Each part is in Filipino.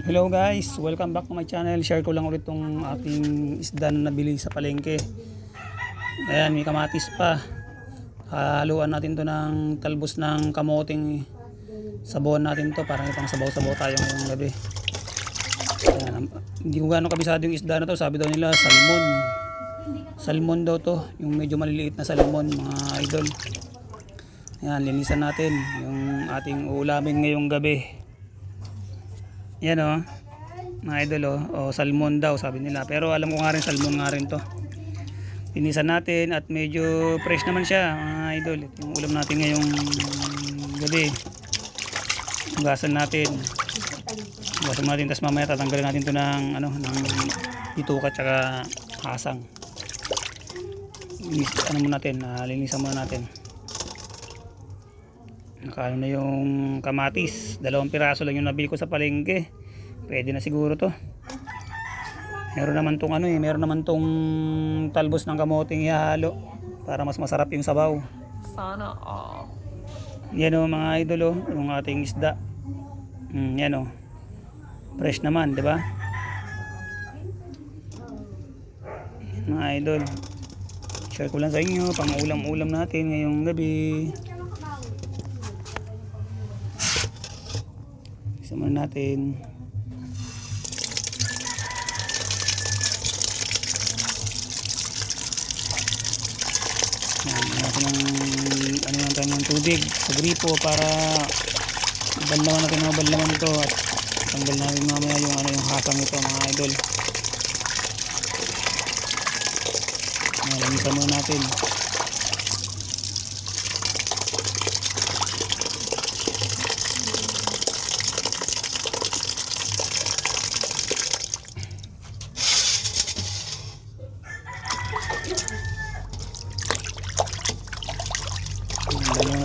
Hello guys, welcome back to my channel. Share ko lang ulit tong ating isda na nabili sa palengke. Ayan, may kamatis pa. Haluan natin to ng talbos ng kamoting sabon natin to para may sabaw-sabaw tayo ngayong gabi. Ayan, hindi ko gano'ng kabisado yung isda na to. Sabi daw nila, salmon. Salmon daw to, yung medyo maliliit na salmon mga idol. Ayan, linisan natin yung ating uulamin ngayong gabi. Yan o. Mga idol o. O salmon daw sabi nila. Pero alam ko nga rin salmon nga rin to. Pinisan natin at medyo fresh naman siya mga idol. Ito yung ulam natin ngayong gabi. Hugasan natin. Hugasan natin tapos mamaya tatanggalin natin to ng ano ng bituka tsaka hasang. Linis, ano muna natin, uh, linisan muna natin. Nakano na yung kamatis. Dalawang piraso lang yung nabili ko sa palengke. Pwede na siguro to. Meron naman tong ano eh, meron naman tong talbos ng kamoting ihalo para mas masarap yung sabaw. Sana all. Yan o mga idol o, yung ating isda. Mm, yan o. Fresh naman, di ba? Mga idol. Share ko lang sa inyo, pang ulam-ulam natin ngayong gabi. Isa muna natin. Yan, natin ng ano tayo ng tubig sa gripo para banlawan natin mga banlawan ito at tanggal natin mamaya yung ano yung hasang ito mga idol. Yan, linisan muna natin.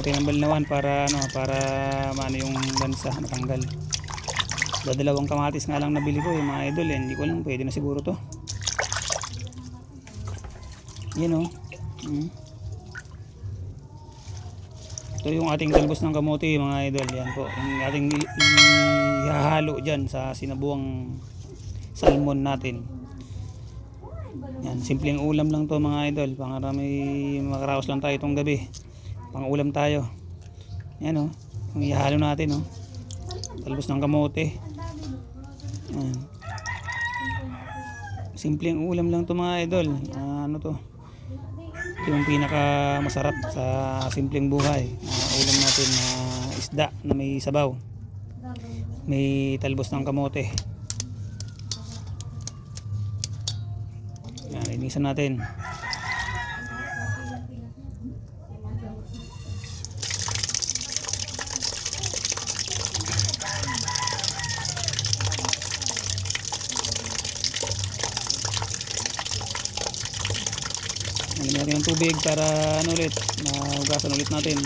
Natin ang balnawan para ano para maano yung bansa matanggal. Dadalawang kamatis nga lang nabili ko yung mga idol eh. Hindi ko alam pwede na siguro to. Yan oh. Mm. Ito yung ating talbos ng kamote mga idol. Yan po. Yung ating ihahalo dyan sa sinabuang salmon natin. Yan, simpleng ulam lang to mga idol. May makaraos lang tayo itong gabi. Pang ulam tayo. Yan oh. Yung ihalo natin oh. Talbos ng kamote. Yan. Simpleng ulam lang to mga idol. Ah, ano to? Yung pinaka masarap sa simpleng buhay. Ah, ulam natin na isda na may sabaw. May talbos ng kamote. Yan, linisan natin. Natin ng tubig para ano ulit, mahugasan ulit natin.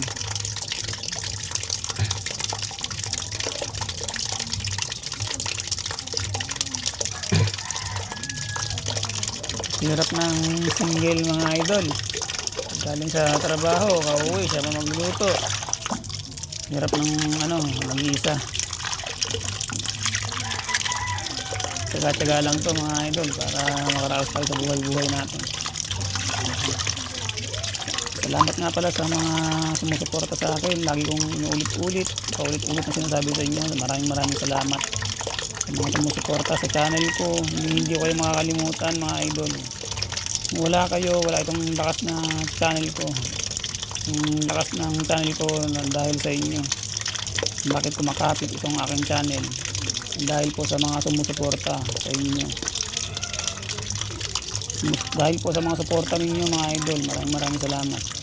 Hirap ng single mga idol. Galing sa trabaho, kauwi, siya pa magluto. Hirap ng ano, mag-isa. Tsaga-tsaga lang to mga idol para makaraos tayo sa buhay-buhay natin. Salamat nga pala sa mga sumusuporta sa akin. Lagi kong inuulit-ulit, paulit-ulit na sinasabi sa inyo. Maraming maraming salamat sa mga sumusuporta sa channel ko. Hindi, ko kayo makakalimutan mga idol. Wala kayo, wala itong lakas na channel ko. Yung lakas ng channel ko dahil sa inyo. Bakit kumakapit itong aking channel? Dahil po sa mga sumusuporta sa inyo. Dahil po sa mga suporta ninyo mga idol, maraming maraming salamat.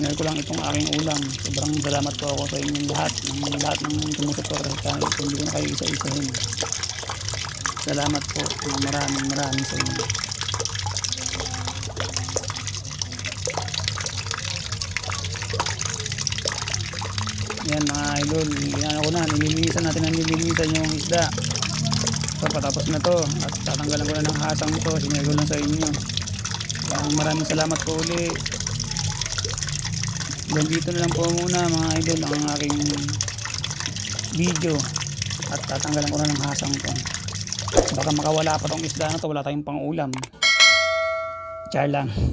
Ngayon ko lang itong aking ulam. Sobrang salamat po ako sa inyong lahat, ng lahat ng sumusuporta sa channel ko. Hindi kayo isa-isahin. Salamat po ng maraming maraming sa inyo. Yan mga idol, yan ako na, nililinisan natin ang nililinisan yung isda. So patapos na to at tatanggalan ko na ng hasang ito, sinare ko lang sa inyo. Yan, maraming salamat po uli. Hanggang dito na lang po muna mga idol ang aking video. At tatanggalan ko na ng hasang to. Baka makawala pa tong isda na to, wala tayong pang ulam. Char lang.